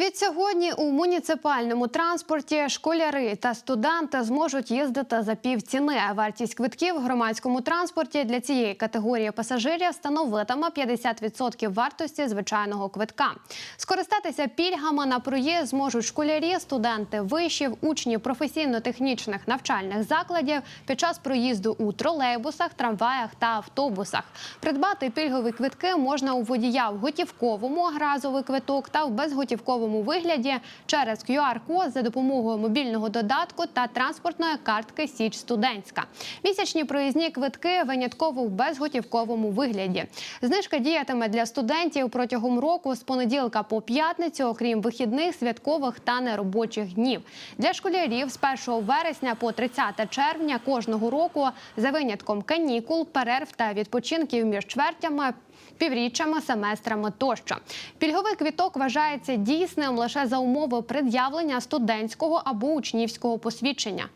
Від сьогодні у муніципальному транспорті школяри та студенти зможуть їздити за півціни. Вартість квитків в громадському транспорті для цієї категорії пасажирів становитиме 50% вартості звичайного квитка. Скористатися пільгами на проїзд зможуть школярі, студенти вишів, учні професійно-технічних навчальних закладів під час проїзду у тролейбусах, трамваях та автобусах. Придбати пільгові квитки можна у водія в готівковому разовий квиток та в безготівковому вигляді через QR-код за допомогою мобільного додатку та транспортної картки Січ Студентська. Місячні проїзні квитки винятково в безготівковому вигляді. Знижка діятиме для студентів протягом року з понеділка по п'ятницю, окрім вихідних, святкових та неробочих днів. Для школярів з 1 вересня по 30 червня кожного року за винятком канікул, перерв та відпочинків між чвертями півріччями, семестрами тощо. Пільговий квіток вважається дійсним лише за умови пред'явлення студентського або учнівського посвідчення.